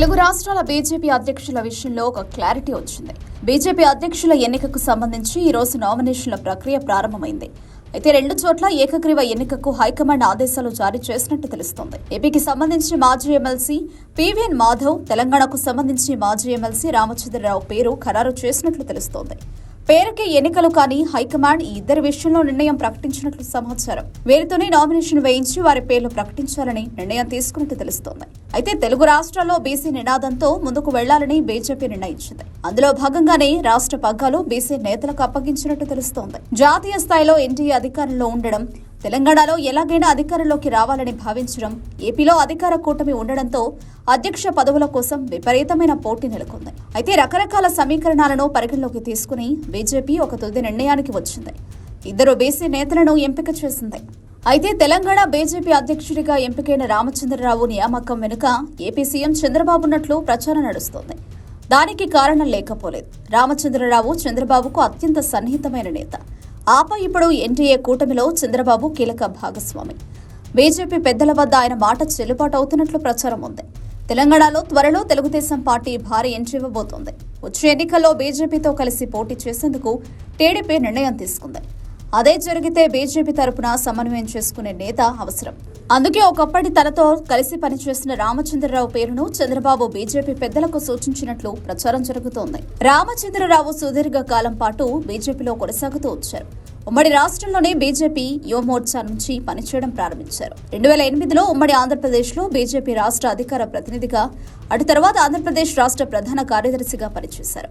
తెలుగు రాష్ట్రాల బీజేపీ అధ్యక్షుల విషయంలో ఒక క్లారిటీ వచ్చింది. బీజేపీ అధ్యక్షుల ఎన్నికకు సంబంధించి ఈ రోజు నామినేషన్ల ప్రక్రియ ప్రారంభమైంది. అయితే రెండు చోట్ల ఏకగ్రీవ ఎన్నికకు హైకమాండ్ ఆదేశాలు జారీ చేసినట్టు తెలుస్తోంది. ఏపీకి సంబంధించి మాజీ ఎమ్మెల్సీ పివిఎన్ మాధవ్ తెలంగాణకు సంబంధించి మాజీ ఎమ్మెల్సీ రామచంద్రరావు పేరు ఖరారు చేసినట్లు తెలుస్తోంది. పేరుకే ఎన్నికలు కానీ హైకమాండ్ ఈ ఇద్దరి విషయంలో నిర్ణయం ప్రకటించినట్లు సమాచారం. వీరితోనే నామినేషన్ వేయించి వారి పేర్లు ప్రకటించాలని నిర్ణయం తీసుకున్నట్టు తెలుస్తోంది. అయితే తెలుగు రాష్ట్రాల్లో బీసీ నినాదంతో ముందుకు వెళ్ళాలని బీజేపీ నిర్ణయించింది. అందులో భాగంగానే రాష్ట్ర పగ్గాలు బీసీ నేతలకు అప్పగించినట్టు తెలుస్తోంది. జాతీయ స్థాయిలో ఎన్టీఏ అధికారంలో ఉండడం తెలంగాణలో ఎలాగైనా అధికారంలోకి రావాలని భావించడం ఏపీలో అధికార కూటమి ఉండడంతో అధ్యక్ష పదవుల కోసం విపరీతమైన పోటీ నెలకొంది. అయితే రకరకాల సమీకరణాలను పరిగణలోకి తీసుకుని బీజేపీ ఒక తుది నిర్ణయానికి వచ్చింది. ఇద్దరు బీసీ నేతలను ఎంపిక చేసింది. అయితే తెలంగాణ బీజేపీ అధ్యక్షుడిగా ఎంపికైన రామచంద్రరావు నియామకం వెనుక ఏపీ సీఎం చంద్రబాబు ఉన్నట్లు ప్రచారం నడుస్తోంది. దానికి కారణం లేకపోలేదు. రామచంద్రరావు చంద్రబాబుకు అత్యంత సన్నిహితమైన నేత. ఆపై ఇప్పుడు ఎన్డీఏ కూటమిలో చంద్రబాబు కీలక భాగస్వామి. బీజేపీ పెద్దల వద్ద ఆయన మాట చెల్లుబాటు అవుతున్నట్లు ప్రచారం ఉంది. తెలంగాణలో త్వరలో తెలుగుదేశం పార్టీ భారీ ఎంట్రీ ఇవ్వబోతోంది. వచ్చే ఎన్నికల్లో బీజేపీతో కలిసి పోటీ చేసేందుకు టీడీపీ నిర్ణయం తీసుకుంది. అదే జరిగితే బీజేపీ తరపున సమన్వయం చేసుకునే నేత అవసరం. అందుకే ఒకప్పటి తనతో కలిసి పనిచేసిన రామచంద్రరావు పేరును చంద్రబాబు బీజేపీ పెద్దలకు సూచించినట్లు ప్రచారం జరుగుతోంది. రామచంద్రరావు సుదీర్ఘ కాలం పాటు బీజేపీలో కొనసాగుతూ వచ్చారు. ఉమ్మడి రాష్ట్రంలోనే బీజేపీ యువమోర్చా నుంచి పనిచేయడం ప్రారంభించారు. రెండు వేల ఎనిమిదిలో ఉమ్మడి ఆంధ్రప్రదేశ్లో బీజేపీ రాష్ట్ర అధికార ప్రతినిధిగా అటు తర్వాత ఆంధ్రప్రదేశ్ రాష్ట్ర ప్రధాన కార్యదర్శిగా పనిచేశారు.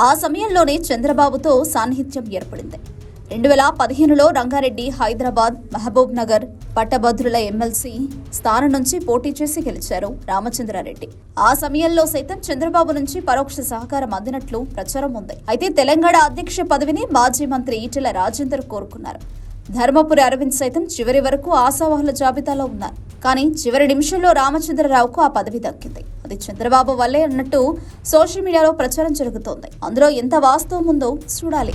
ఆ సమయంలోనే చంద్రబాబుతో సాన్నిహిత్యం ఏర్పడింది. రెండు వేల పదిహేనులో రంగారెడ్డి హైదరాబాద్ మహబూబ్ నగర్ పట్టభద్రుల ఎమ్మెల్సీ స్థానం నుంచి పోటీ చేసి గెలిచారు రామచంద్రారెడ్డి. ఆ సమయంలో సైతం చంద్రబాబు నుంచి పరోక్ష సహకారం అందినట్లు ప్రచారం ఉంది. అయితే తెలంగాణ అధ్యక్ష పదవిని మాజీ మంత్రి ఈటెల రాజేందర్ కోరుకున్నారు. ధర్మపురి అరవింద్ సైతం చివరి వరకు ఆశావాహుల జాబితాలో ఉన్నారు. కానీ చివరి నిమిషంలో రామచంద్రరావుకు ఆ పదవి దక్కింది. అది చంద్రబాబు వల్లే అన్నట్టు సోషల్ మీడియాలో ప్రచారం జరుగుతోంది. అందులో ఎంత వాస్తవం ఉందో చూడాలి.